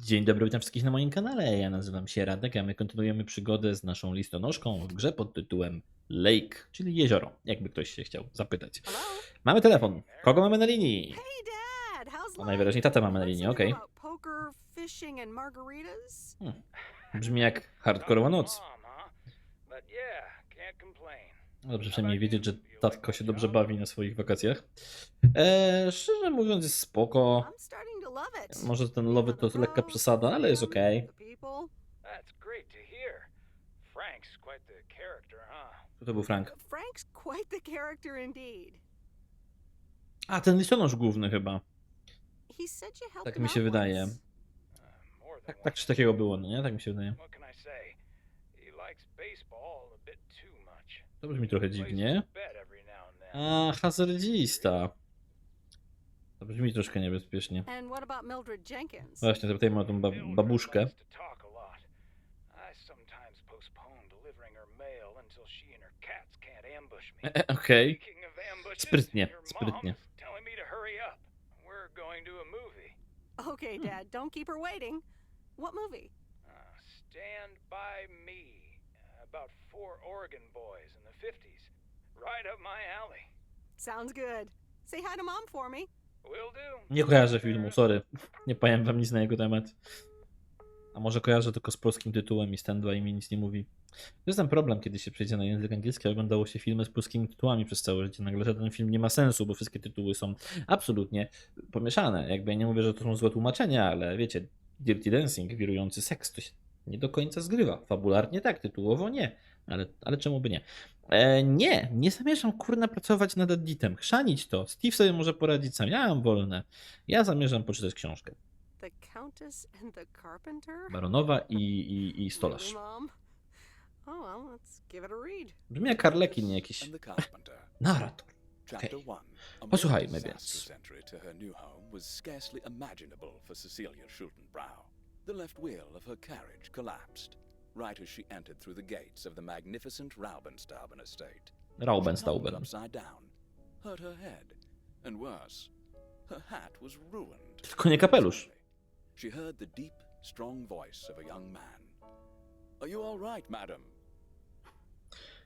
Dzień dobry, witam wszystkich na moim kanale. Ja nazywam się Radek, a my kontynuujemy przygodę z naszą listonoszką w grze pod tytułem Lake, czyli jezioro, jakby ktoś się chciał zapytać. Hello? Mamy telefon. Kogo mamy na linii? Hey, Dad. How's No najwyraźniej tatę mamy na linii, okej. Poker, fishing, and margaritas? Brzmi jak hardkorowa noc. But yeah, can't complain. Dobrze przynajmniej wiedzieć, że tatko się dobrze bawi na swoich wakacjach. Eee, szczerze mówiąc jest spoko. Może ten lowy to lekka przesada, ale jest okej. That's great to hear. Frank's quite the character, huh? Kto to był Frank? Frank's quite the character indeed. A, ten listonosz główny chyba. He said you helped Tak him mi się out wydaje. once. Uh, more than Tak, tak once. czy takiego było, no nie? Tak mi się wydaje. What can I say? He likes baseball a bit too much. To brzmi trochę dziwnie. A, hazardzista. To brzmi troszkę niebezpiecznie. Właśnie, zapytajmy o tą ba babuszkę. me. E, Okej. Ambushes, Sprytnie, sprytnie. Okay. Dad. Don't keep her waiting. What movie? Uh, Stand by Me, about four Oregon boys in the 50s. Right up my alley. Sounds good. Say hi to Mom for me. Will do. Nie kojarzę filmu, sorry. Nie powiem wam nic na jego temat. A może kojarzę tylko z polskim tytułem i stand i mi nic nie mówi. To jest ten problem, kiedy się przejdzie na język angielski, oglądało się filmy z polskimi tytułami przez całe życie. Nagle ten film nie ma sensu, bo wszystkie tytuły są absolutnie pomieszane. Jakby ja nie mówię, że to są złe tłumaczenia, ale wiecie, Dirty Dancing, wirujący seks, to się nie do końca zgrywa. Fabularnie tak, tytułowo nie. Ale, ale czemu by nie? E, nie, nie zamierzam kurna pracować nad editem. Chrzanić to. Steve sobie może poradzić sam. Ja mam wolne. Ja zamierzam poczytać książkę. The Countess and the Carpenter? Baronowa i, i, i stolarz. Really, Mom? Oh, well, let's give it a read. Brzmi jak Harlekin, nie jakiś narrator. Chapter Okay. 1. A more Posłuchajmy więc. The left wheel of her carriage collapsed, right as she entered through the gates of the magnificent Raubenstauben estate. Raubenstauben. upside down, hurt her head, and worse, her hat was ruined. Tylko nie kapelusz. She heard the deep, strong voice of a young man. Are you all right, madam?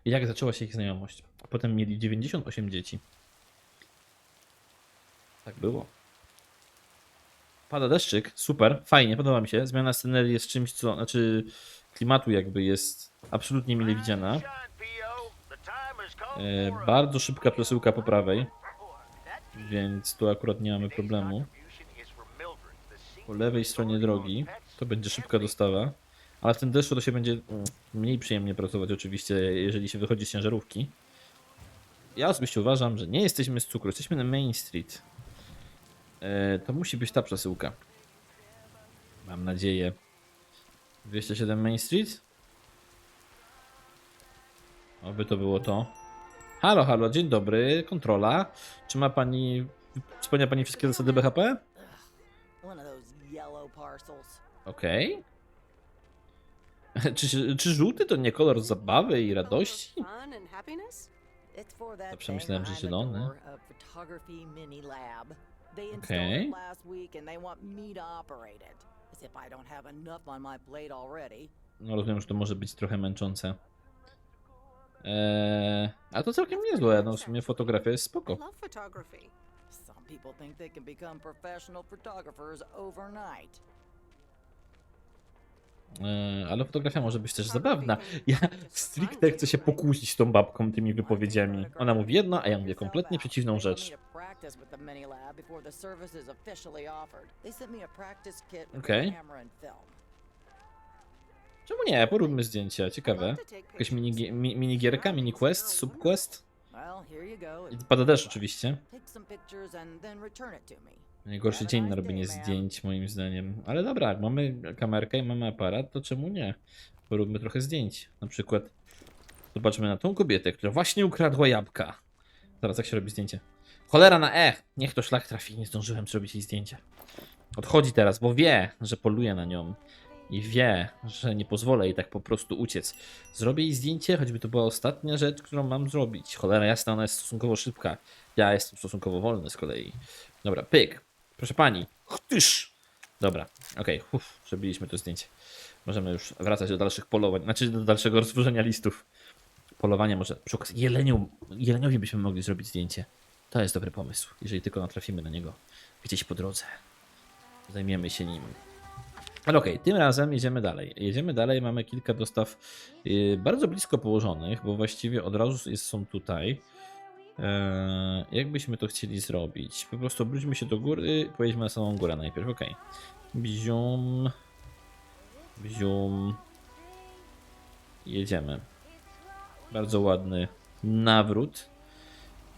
Jak zaczęła się ich znajomość. Potem mieli 98 dzieci. Tak było. Pada deszczyk, super, fajnie, podoba mi się. Zmiana scenerii jest czymś, co, znaczy klimatu jakby jest absolutnie mile widziana. E, bardzo szybka przesyłka po prawej, więc tu akurat nie mamy problemu. Po lewej stronie drogi to będzie szybka dostawa, ale w tym deszczu to się będzie mniej przyjemnie pracować oczywiście, jeżeli się wychodzi z ciężarówki. Ja osobiście uważam, że nie jesteśmy z cukru, jesteśmy na Main Street. E, to musi być ta przesyłka. Mam nadzieję. 207 Main Street? Oby to było to. Halo, halo, dzień dobry, kontrola. Czy ma pani, spełnia pani wszystkie zasady BHP? Okej. Czy, czy żółty to nie kolor zabawy i radości? Fun and happiness? It's for that Dobrze, thing myślałem, że zielony. They installed Okay. it last week and they want me to operate it. As if I don't have enough on my plate already. No rozumiem, że to może być trochę męczące. Eee, a to całkiem niezłe, no w sumie fotografia jest I spoko. love photography. Some people think they can become professional photographers overnight. Eee, ale fotografia może być też zabawna. Ja stricte chcę się pokłócić tą babką tymi wypowiedziami. Ona mówi jedno, a ja mówię kompletnie przeciwną rzecz. Okej. Czemu nie? Poróbmy zdjęcia, ciekawe. Jakaś pictures. mini, mi, minigierka, Sure, mini it's quest, still subquest. I pada deszcz oczywiście. Najgorszy dzień na robienie zdjęć moim zdaniem. Ale dobra, jak mamy kamerkę i mamy aparat, to czemu nie? Poróbmy trochę zdjęć. Na przykład zobaczmy na tą kobietę, która właśnie ukradła jabłka. Zaraz jak się robi zdjęcie. Cholera na E! Niech to szlak trafi, nie zdążyłem zrobić jej zdjęcia. Odchodzi teraz, bo wie, że poluje na nią. I wie, że nie pozwolę jej tak po prostu uciec. Zrobię jej zdjęcie, choćby to była ostatnia rzecz, którą mam zrobić. Cholera jasna, ona jest stosunkowo szybka. Ja jestem stosunkowo wolny z kolei. Dobra, pyk. Proszę pani. Chtysz! Dobra, okej, uff, przebiliśmy to zdjęcie. Możemy już wracać do dalszych polowań, znaczy do dalszego rozwożenia listów. Polowanie może, przy okazji, jelenią, jeleniowi byśmy mogli zrobić zdjęcie. To jest dobry pomysł, jeżeli tylko natrafimy na niego gdzieś po drodze. Zajmiemy się nim. Ale okej, tym razem jedziemy dalej. Jedziemy dalej, mamy kilka dostaw yy, bardzo blisko położonych, bo właściwie od razu jest, są tutaj. Eee, jak byśmy to chcieli zrobić? Po prostu obróćmy się do góry, pojedźmy na samą górę najpierw, ok. Bzium. Bzium. Jedziemy. Bardzo ładny nawrót.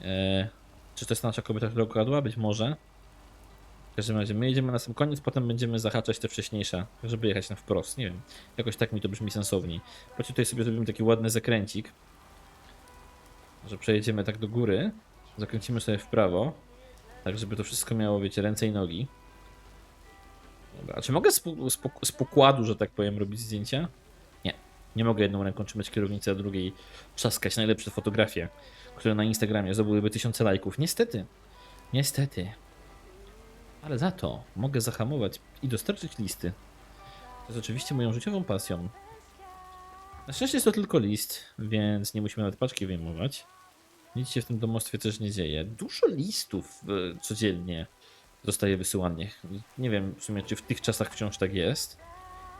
Eee, czy to jest nasza kobieta, która ukradła? Być może. W każdym razie my jedziemy na sam koniec, potem będziemy zahaczać te wcześniejsze, żeby jechać na wprost. Nie wiem, jakoś tak mi to brzmi sensowniej. Chodźcie tutaj sobie zrobimy taki ładny zakręcik. Że przejedziemy tak do góry, zakręcimy sobie w prawo, tak żeby to wszystko miało, wiecie, ręce i nogi. Dobra, a czy mogę z, z, z pokładu, że tak powiem, robić zdjęcia? Nie. Nie mogę jedną ręką trzymać kierownicę, a drugiej trzaskać najlepsze fotografie, które na Instagramie zdobyłyby tysiące lajków. Niestety. Niestety. Ale za to mogę zahamować i dostarczyć listy. To jest oczywiście moją życiową pasją. Na szczęście jest to tylko list, więc nie musimy nawet paczki wyjmować. Nic się w tym domostwie też nie dzieje. Dużo listów e, codziennie zostaje wysyłanych. Nie wiem w sumie, czy w tych czasach wciąż tak jest.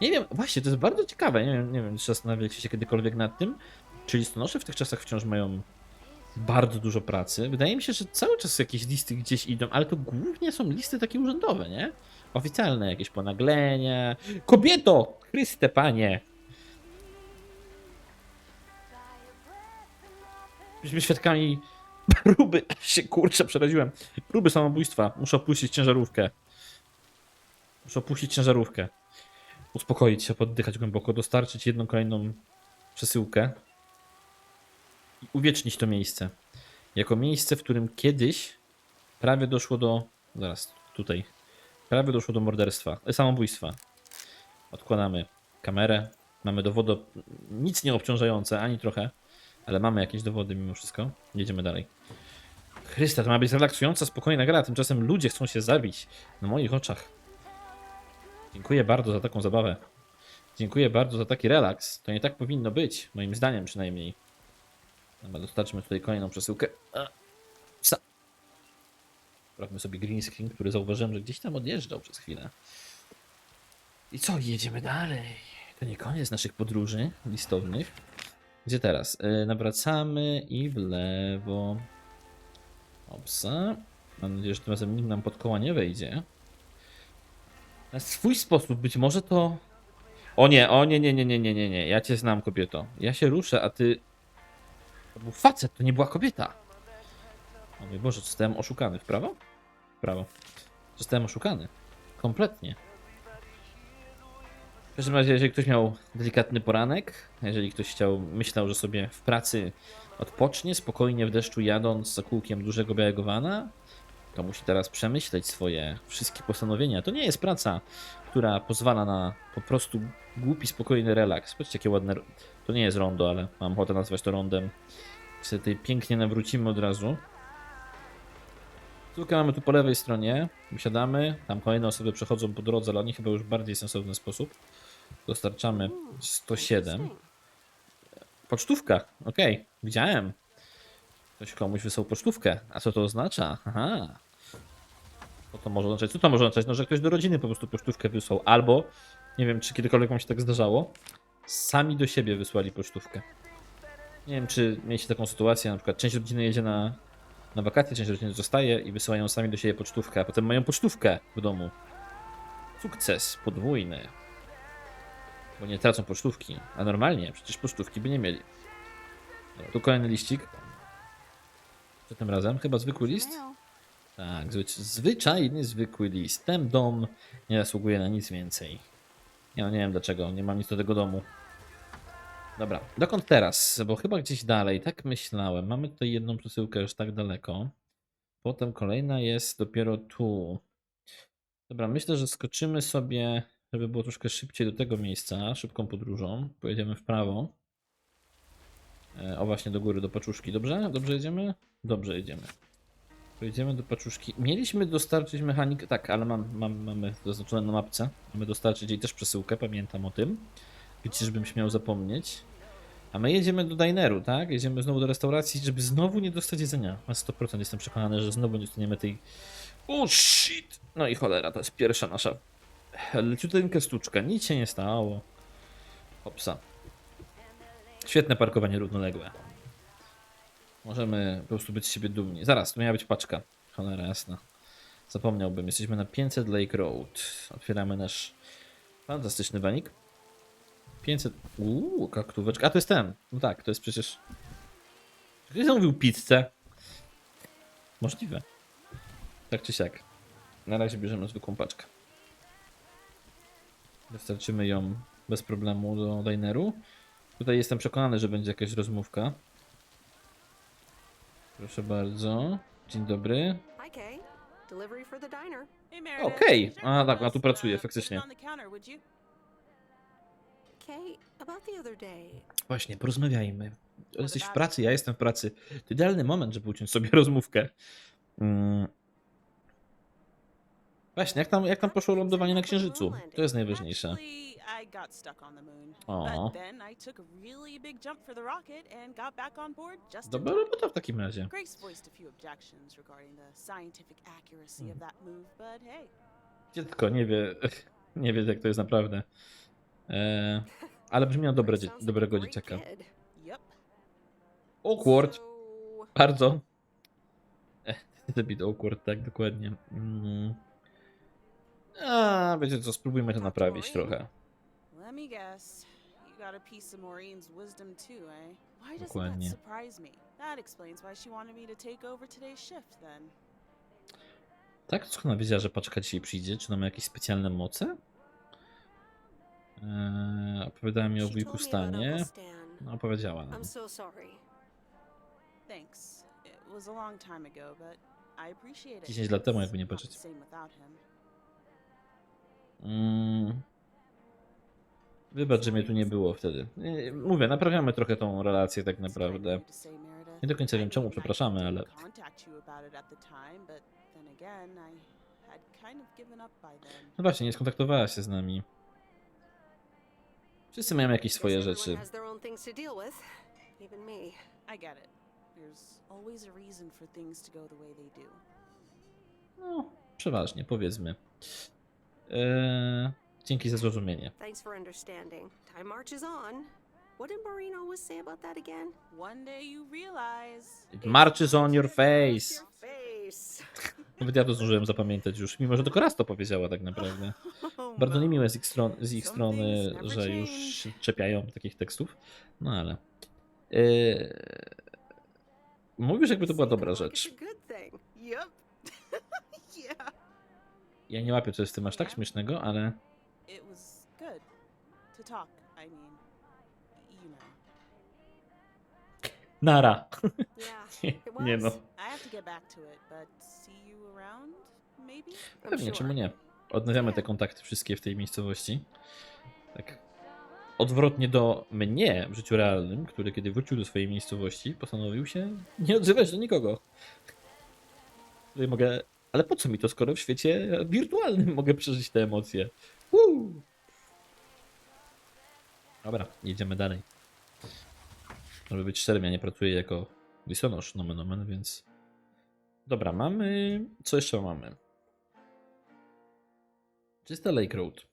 Nie wiem, właśnie, to jest bardzo ciekawe. Nie wiem, nie wiem czy zastanawialiście się kiedykolwiek nad tym, czy listonosze w tych czasach wciąż mają bardzo dużo pracy. Wydaje mi się, że cały czas jakieś listy gdzieś idą, ale to głównie są listy takie urzędowe, nie? Oficjalne, jakieś ponaglenia. Kobieto! Chryste, panie! Byliśmy świadkami próby, się kurczę, przeraziłem, próby samobójstwa. Muszę opuścić ciężarówkę. Muszę opuścić ciężarówkę. Uspokoić się, poddychać głęboko, dostarczyć jedną kolejną przesyłkę i uwiecznić to miejsce. Jako miejsce, w którym kiedyś prawie doszło do. Zaraz, tutaj. Prawie doszło do morderstwa, e, samobójstwa. Odkładamy kamerę. Mamy dowody, nic nie obciążające, ani trochę, ale mamy jakieś dowody mimo wszystko. Jedziemy dalej. Chrysta, to ma być relaksująca, spokojna gra, tymczasem ludzie chcą się zabić na moich oczach. Dziękuję bardzo za taką zabawę. Dziękuję bardzo za taki relaks. To nie tak powinno być, moim zdaniem przynajmniej. Dobra, dostarczmy tutaj kolejną przesyłkę. Psa. Sprawmy sobie green screen, który zauważyłem, że gdzieś tam odjeżdżał przez chwilę. I co, jedziemy dalej. To nie koniec naszych podróży listownych. Gdzie teraz? Yy, nawracamy i w lewo. Opsa. Mam nadzieję, że tym razem nikt nam pod koła nie wejdzie. Na swój sposób, być może to... O nie, o nie, nie, nie, nie, nie, nie, nie. Ja cię znam, kobieto. Ja się ruszę, a ty... To był facet, to nie była kobieta. O mój Boże, zostałem oszukany. W prawo? W prawo. Zostałem oszukany. Kompletnie. W każdym razie, jeżeli ktoś miał delikatny poranek, jeżeli ktoś chciał, myślał, że sobie w pracy odpocznie, spokojnie w deszczu jadąc za kółkiem dużego białego vana, to musi teraz przemyśleć swoje wszystkie postanowienia. To nie jest praca, która pozwala na po prostu głupi, spokojny relaks. Patrzcie, jakie ładne... To nie jest rondo, ale mam ochotę nazwać to rondem. Tutaj pięknie nawrócimy od razu. Córkę mamy tu po lewej stronie. Wysiadamy. Tam kolejne osoby przechodzą po drodze, ale oni chyba już w bardziej sensowny sposób. Dostarczamy 107. Interesting. Pocztówka, okej, widziałem. Ktoś komuś wysłał pocztówkę. A co to oznacza? Aha. Co to może oznaczać? Co to może oznaczać? No, że ktoś do rodziny po prostu pocztówkę wysłał. Albo, nie wiem, czy kiedykolwiek wam się tak zdarzało, sami do siebie wysłali pocztówkę. Nie wiem, czy mieliście taką sytuację, na przykład część rodziny jedzie na, na wakacje, część rodziny zostaje i wysyłają sami do siebie pocztówkę, a potem mają pocztówkę w domu. Sukces podwójny. Bo nie tracą pocztówki. A normalnie przecież pocztówki by nie mieli. Dobra, tu kolejny liścik. Co tym razem? Chyba zwykły list? Tak, zwy- zwyczajny, zwykły list. Ten dom nie zasługuje na nic więcej. Ja nie wiem dlaczego, nie mam nic do tego domu. Dobra, dokąd teraz? Bo chyba gdzieś dalej, tak myślałem. Mamy tutaj jedną przesyłkę już tak daleko. Potem kolejna jest dopiero tu. Dobra, myślę, że skoczymy sobie, żeby było troszkę szybciej do tego miejsca, szybką podróżą. Pojedziemy w prawo. E, O właśnie do góry, do paczuszki. Dobrze? Dobrze jedziemy? Dobrze jedziemy. Pojedziemy do paczuszki. Mieliśmy dostarczyć mechanik. Tak, ale mam, mam, mamy zaznaczone na mapce. Mamy dostarczyć jej też przesyłkę, pamiętam o tym. Gdzieżbym śmiał zapomnieć. A my jedziemy do dineru, tak? Jedziemy znowu do restauracji, żeby znowu nie dostać jedzenia. Na 100% jestem przekonany, że znowu nie dostaniemy tej. O shit! No i cholera, to jest pierwsza nasza leciuteńka sztuczka. Nic się nie stało. Hopsa. Świetne parkowanie równoległe. Możemy po prostu być z siebie dumni. Zaraz, tu miała być paczka. Cholera jasna. Zapomniałbym. Jesteśmy na 500 Lake Road. Otwieramy nasz fantastyczny wanik. 500... Uuu, kaktóweczka. A to jest ten. No tak, to jest przecież... Ktoś zamówił pizzę. Możliwe. Tak czy siak. Na razie bierzemy zwykłą paczkę. Dostarczymy ją bez problemu do dineru. Tutaj jestem przekonany, że będzie jakaś rozmówka. Proszę bardzo. Dzień dobry. Okej. Check A, tak, a tu list, pracuję, uh, faktycznie. Właśnie, porozmawiajmy. Jesteś w pracy, ja jestem w pracy. To idealny moment, żeby uciąć sobie rozmówkę. Mm. Właśnie, jak tam, jak tam poszło lądowanie na Księżycu? To jest najważniejsze. I got stuck on the moon. Aw. But then I took a really big jump for the rocket and got back on board just in Dobra robota w takim razie. Grace voiced a few objections regarding the scientific accuracy of that move, but hey, Dziecko nie wie, nie wie jak to jest naprawdę. E, ale brzmi na dobre, dobrego dzieciaka. Awkward. Bardzo. Eh, to bit awkward, tak, dokładnie. Mm. A, wiecie co, spróbujmy to naprawić trochę. Let me guess. You got a piece of Maureen's wisdom too, eh? Why doesn't Dokładnie. that surprise me? That explains why she wanted me to take over today's shift then. Tak? Skąd ona wiedziała, że paczka dzisiaj przyjdzie? Czy ona ma jakieś specjalne moce? Eee, opowiadała mi o she wujku told me about Stanie. Stan. No, opowiedziała nam. I'm so sorry. Thanks. It was a long time ago, but I appreciate it. 10 lat temu, It's jakby nie not the patrzeć. same without him. Mm. Wybacz, że mnie tu nie było wtedy. Mówię, naprawiamy trochę tą relację tak naprawdę. Nie do końca wiem czemu, przepraszamy, ale... No właśnie, nie skontaktowała się z nami. Wszyscy mają jakieś swoje rzeczy. No, przeważnie, powiedzmy. Eee, dzięki za zrozumienie. Thanks for understanding. Time marches on. What did Maureen always say about that again? One day you realize. It marches on your face. Nawet ja to zdążyłem zapamiętać już, mimo że tylko raz to powiedziała tak naprawdę. Bardzo niemiłe z ich, stron, z ich strony, że już się czepiają takich tekstów. No ale. Eee, mówisz, jakby to była dobra rzecz. Ja nie łapię, co jest w tym aż tak śmiesznego, ale. It was good to talk. I mean, you know. Nara. Yeah, it was. nie no. I have to get back to it, but see you around, maybe? I'm Pewnie, czemu nie? Odnawiamy te kontakty wszystkie w tej miejscowości. Tak. Odwrotnie do mnie w życiu realnym, który kiedy wrócił do swojej miejscowości, postanowił się nie odzywać do nikogo. Tutaj mogę. Ale po co mi to, skoro w świecie wirtualnym mogę przeżyć te emocje? Woo! Dobra, jedziemy dalej. Żeby być szczerym, ja nie pracuję jako listonosz, nomen omen, więc... Dobra, mamy... Co jeszcze mamy? Czysta Lake Road.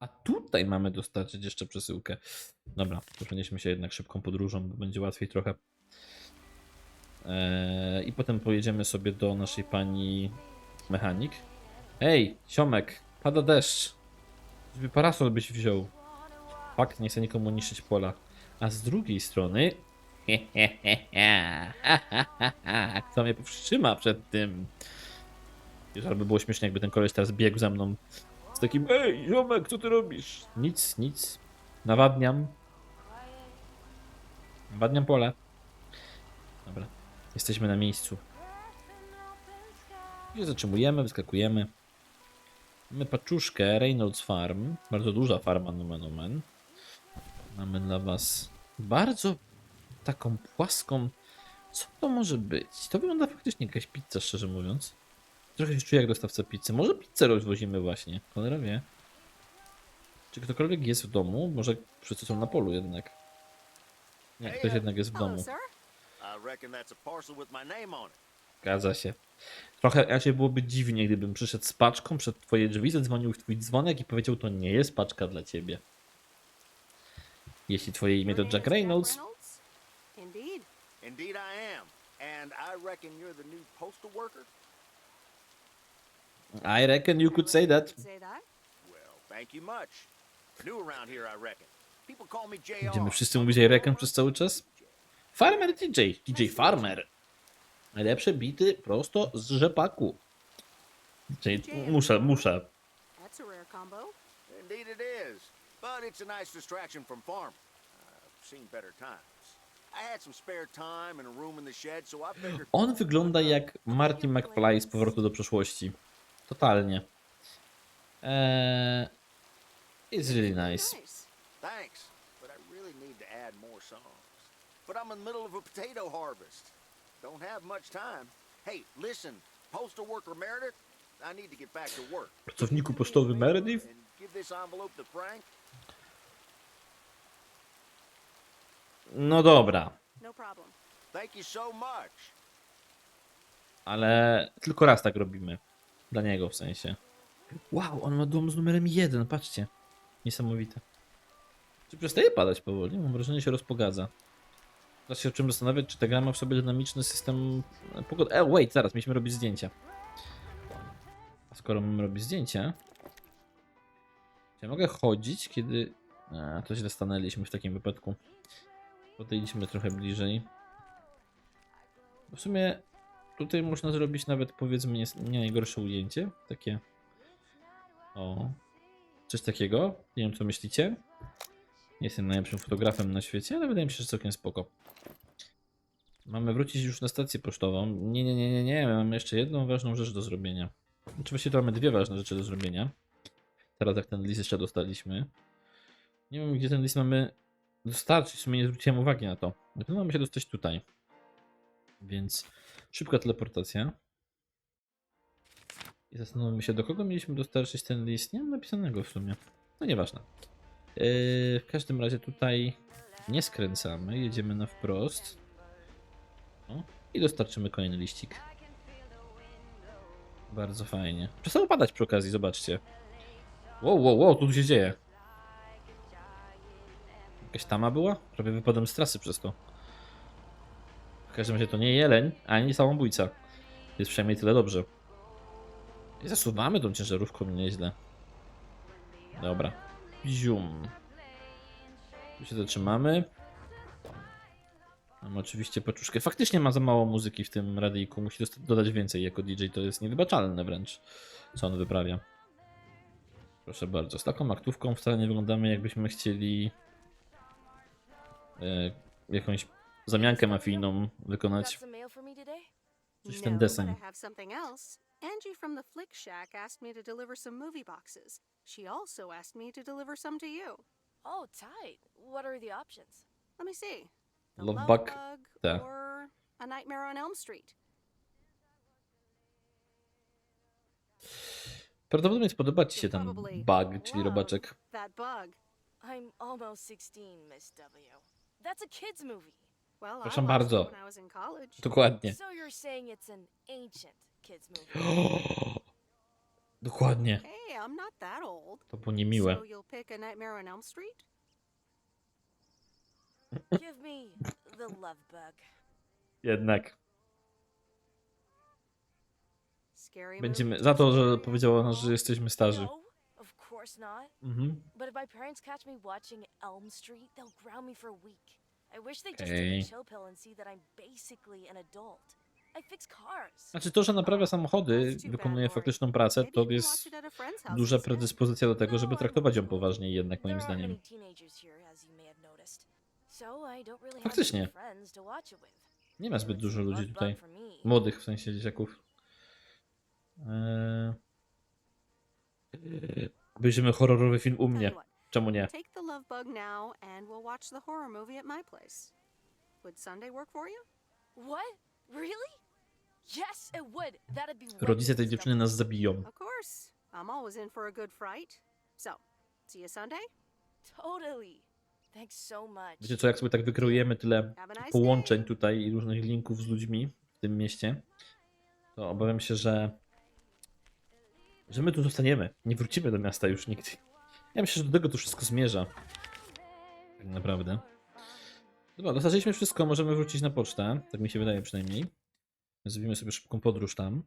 A tutaj mamy dostarczyć jeszcze przesyłkę. Dobra, to przenieśmy się jednak szybką podróżą, bo będzie łatwiej trochę. Eee, I potem pojedziemy sobie do naszej pani mechanik. Ej, siomek, pada deszcz. Żeby parasol byś wziął. Fakt, nie chcę nikomu niszczyć pola. A z drugiej strony... Kto mnie powstrzyma przed tym? Już aby było śmiesznie, jakby ten koleś teraz biegł za mną z takim Ej, ziomek, co ty robisz? Nic, nic. Nawadniam. Nawadniam pole. Dobra, jesteśmy na miejscu. I zatrzymujemy, wyskakujemy. Mamy paczuszkę Reynolds Farm. Bardzo duża farma, nomen omen. Mamy dla was bardzo taką płaską Co to może być? To wygląda faktycznie jakaś pizza, szczerze mówiąc. Trochę się czuję jak dostawca pizzy. Może pizzę rozwozimy właśnie. Cholera wie. Czy ktokolwiek jest w domu? Może wszyscy są na polu jednak. Nie, ktoś jednak jest w domu. Zgadza się. Trochę raczej byłoby dziwnie, gdybym przyszedł z paczką przed twoje drzwi, zadzwonił w twój dzwonek i powiedział, to nie jest paczka dla ciebie. Jeśli twoje imię to Jack Reynolds? Indeed. Indeed, I am. And I reckon you're the new postal worker? I reckon you could say that. Say that? Well, thank you much. New around here, I reckon. People call me JR. Będziemy wszyscy mówić I reckon przez cały czas? Farmer DJ, DJ Farmer. Najlepsze bity prosto z rzepaku. Czyli muszę, muszę. That's a rare combo. Indeed it is. But it's a nice distraction from farming. I've seen better times. I had some spare time and a room in the shed, so I figured... On wygląda jak Marty McFly z powrotu do przeszłości. Totalnie. Eee, it's really nice. Nice. Thanks, but I really need to add more songs. But I'm in the middle of a potato harvest. Don't have much time. Hey, listen, postal worker Meredith, I need to get back to work. Pracowniku pocztowy Meredith? And give this envelope to Frank. No dobra, No problem. Thank you so much. ale tylko raz tak robimy. Dla niego w sensie. Wow, on ma dom z numerem 1, patrzcie. Niesamowite. Czy przestaje padać powoli? Mam wrażenie, że się rozpogadza. Teraz się o czym zastanawiać, czy ta gra ma w sobie dynamiczny system pogody. E, wait, zaraz, mieliśmy robić zdjęcia. A skoro mamy robić zdjęcia, czy ja mogę chodzić, kiedy... A, to źle stanęliśmy w takim wypadku. Podejdźmy trochę bliżej. W sumie tutaj można zrobić nawet powiedzmy nie, nie najgorsze ujęcie. Takie. O. Coś takiego. Nie wiem co myślicie. Nie jestem najlepszym fotografem na świecie, ale wydaje mi się, że całkiem spoko. Mamy wrócić już na stację pocztową. Nie, nie, nie, nie, nie. Mamy jeszcze jedną ważną rzecz do zrobienia. Właściwie to mamy dwie ważne rzeczy do zrobienia. Teraz jak ten list jeszcze dostaliśmy. Nie wiem gdzie ten list mamy dostarczyć. W sumie nie zwróciłem uwagi na to. Na pewno mamy się dostać tutaj. Więc szybka teleportacja. I zastanówmy się, do kogo mieliśmy dostarczyć ten list. Nie mam napisanego w sumie. No nieważne. Yy, w każdym razie tutaj nie skręcamy, jedziemy na wprost. I dostarczymy kolejny liścik. Bardzo fajnie. Przestało padać przy okazji, zobaczcie. Wow, wow, wow, tu się dzieje? Jakaś tama była? Prawie wypadłem z trasy przez to. W każdym razie to nie jeleń, ani samobójca. Jest przynajmniej tyle dobrze. I zasuwamy tą ciężarówką nieźle. Dobra. Zium. Tu się zatrzymamy. Mam oczywiście paczuszkę. Faktycznie ma za mało muzyki w tym radyjku. Musi dodać więcej jako DJ. To jest niewybaczalne wręcz, co on wyprawia. Proszę bardzo. Z taką aktówką wcale nie wyglądamy jakbyśmy chcieli e, jakąś zamiankę mafijną wykonać. Coś no, ten but deseń. I have something else. Angie from the Flick Shack asked me to deliver some movie boxes. She also asked me to deliver some to you. Oh, tight. What are the options? Let me see. The Love Love Bug, Bug te. or A Nightmare on Elm Street. Prawdopodobnie spodoba ci się You'll ten probably bug, czyli love robaczek. That bug. I'm almost 16, Miss W. That's a kid's movie. Proszę bardzo. Dokładnie. Dokładnie. To było niemiłe. Jednak. Będziemy za to że powiedziała nas, że jesteśmy starzy. No. Mhm. But if my parents catch me watching Elm Street, they'll ground me for a week. I wish they'd just Okay. take a chill pill and see that I'm basically an adult. I fix cars. Znaczy to, że naprawia samochody, wykonuje faktyczną pracę, to jest duża predyspozycja do tego, No, żeby I'm traktować ją poważniej jednak moim zdaniem. Faktycznie. Nie ma zbyt dużo ludzi tutaj. Młodych w sensie dzieciaków. Eee... Obejrzymy horrorowy film u mnie. Czemu nie? Take the love bug now, and we'll watch the horror movie at my place. Would Sunday work for you? What? Really? Yes, it would. That'd be Rodzice tej dziewczyny nas zabiją. Of course. I'm always in for a good fright. So, see you Sunday? Totally. Thanks so much. Wiecie co, jak sobie tak wykreujemy tyle połączeń day. tutaj i różnych linków z ludźmi w tym mieście, to obawiam się, że że my tu zostaniemy. Nie wrócimy do miasta już nigdy. Ja myślę, że do tego to wszystko zmierza. Tak naprawdę. Dobra, dostarczyliśmy wszystko, możemy wrócić na pocztę. Tak mi się wydaje przynajmniej. Zrobimy sobie szybką podróż tam.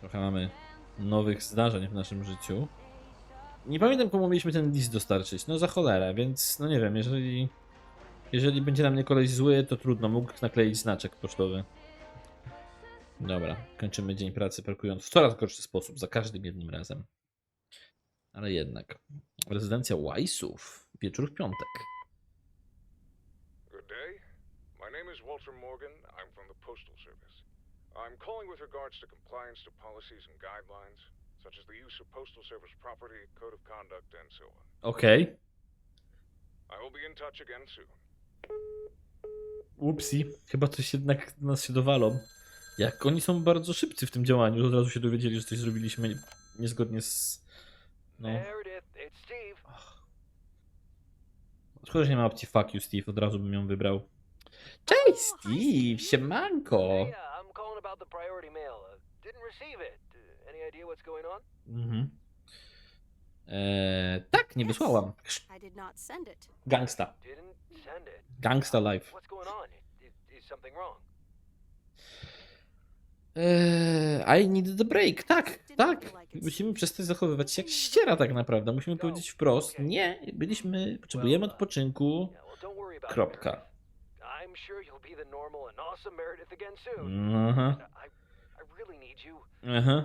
Trochę mamy nowych zdarzeń w naszym życiu. Nie pamiętam, komu mieliśmy ten list dostarczyć. No za cholerę, więc no nie wiem, jeżeli. Jeżeli będzie na mnie koleś zły, to trudno, mógł nakleić znaczek pocztowy. Dobra, kończymy dzień pracy parkując w coraz gorszy sposób, za każdym jednym razem. Ale jednak. Rezydencja Weissów. Wieczór w piątek. Good day. My name is Walter Morgan. I'm from the Postal Service. I'm calling with regards to compliance to policies and guidelines, such as the use of Postal Service property, code of conduct, and so on. Okej. I will be in touch again soon. Upsi. Chyba coś jednak nas się dowalą. Jak oni są bardzo szybcy w tym działaniu, od razu się dowiedzieli, że coś zrobiliśmy niezgodnie z. No. Meredith, it's Steve. Szkoda, że nie ma opcji fuck you, Steve, od razu bym ją wybrał. Cześć, Steve! Siemanko! Uh. Uh. Uh? Mhm. Eee, tak, nie wysłałam. Gangsta. Gangsta live. Eee, I need the break. Tak, tak. Musimy przestać zachowywać się jak ściera tak naprawdę. Musimy powiedzieć wprost. Nie, byliśmy, potrzebujemy odpoczynku. Worry about it, Kropka. Aha, need you. aha.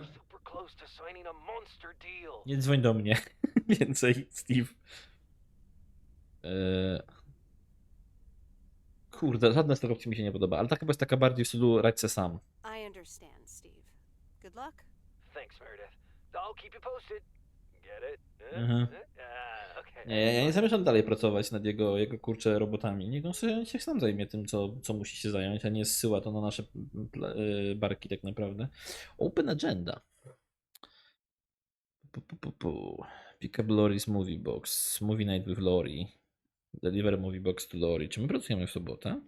Nie dzwoń do mnie. Więcej, Steve. Eee... Kurde, żadna z tych opcji mi się nie podoba, ale ta chyba jest taka bardziej w stylu radź se sam. I understand, Steve. Good luck. Thanks, Meredith. I'll keep you posted. Get it? Mhm. okay. Nie, ja, ja nie zamierzam dalej pracować nad jego, jego kurcze robotami. Niech on sobie się sam zajmie tym, co, co musi się zająć, a nie zsyła to na nasze pla- y, barki tak naprawdę. Open Agenda. Pu, pu, pu, pu. Pick up Lori's Movie Box. Movie Night with Lori. Deliver Movie Box to Lori. Czy my pracujemy w sobotę?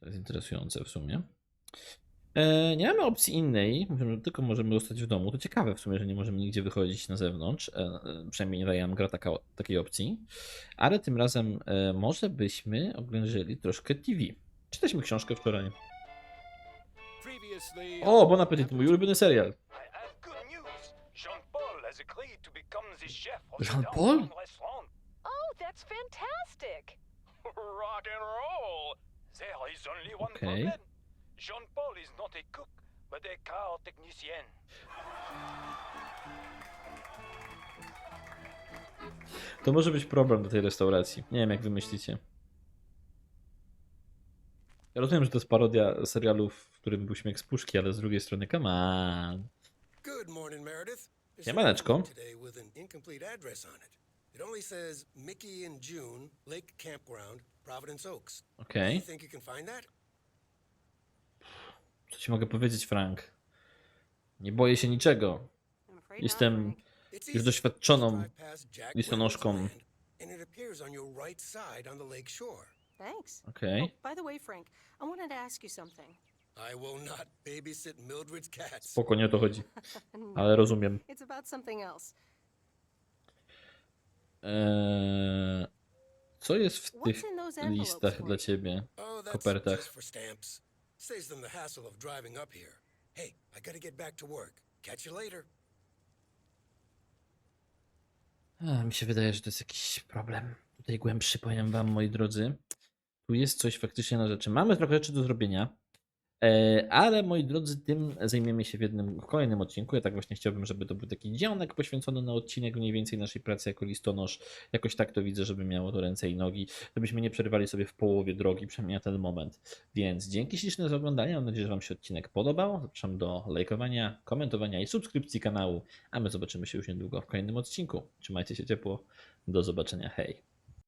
To jest interesujące w sumie. E, nie mamy opcji innej, możemy, tylko możemy zostać w domu. To ciekawe w sumie, że nie możemy nigdzie wychodzić na zewnątrz. E, e, przynajmniej Ryan gra taka, takiej opcji. Ale tym razem e, może byśmy oglądali troszkę TV. Czytaliśmy książkę wczoraj. O, Bon Appetit, mój ulubiony serial. Jean-Paul that's fantastic. Rock and roll. There is only one Okay. problem. Jean-Paul is not a cook, but a car technician. To może być problem do tej restauracji. Nie wiem, jak wy myślicie. Ja rozumiem, że to jest parodia serialu, w którym był śmiech z puszki, ale z drugiej strony, come on. Good morning, Meredith. There's Siemaneczko. It. Only says Mickey and June, Lake Campground, Providence Oaks. Okej. You think you can find that? Co ci mogę powiedzieć, Frank? Nie boję się niczego. I'm afraid not, Jestem Frank. It's już easy. doświadczoną Drive past Jack listonoszką. Wentworth's land, And it appears on your right side on the lake shore. Thanks. Okej. Oh, by the way, Frank, I wanted to ask you something. I will not babysit Mildred's cats. Spoko, nie o to chodzi. Ale rozumiem. It's about something else. Eee, co jest w tych listach dla ciebie? Oh, that's Kopertach. just for stamps. Saves them the hassle of driving up here. Hey, I gotta get back to work. Catch you later. A, mi się wydaje, że to jest jakiś problem. Tutaj głębszy, powiem wam, moi drodzy. Tu jest coś faktycznie na rzeczy. Mamy trochę rzeczy do zrobienia. E, ale moi drodzy, tym zajmiemy się w jednym w kolejnym odcinku. Ja tak właśnie chciałbym, żeby to był taki dzionek poświęcony na odcinek mniej więcej naszej pracy jako listonosz. Jakoś tak to widzę, żeby miało to ręce i nogi, żebyśmy nie przerywali sobie w połowie drogi, przynajmniej na ten moment. Więc dzięki śliczne za oglądanie. Mam nadzieję, że Wam się odcinek podobał. Zapraszam do lajkowania, komentowania i subskrypcji kanału. A my zobaczymy się już niedługo w kolejnym odcinku. Trzymajcie się ciepło. Do zobaczenia. Hej.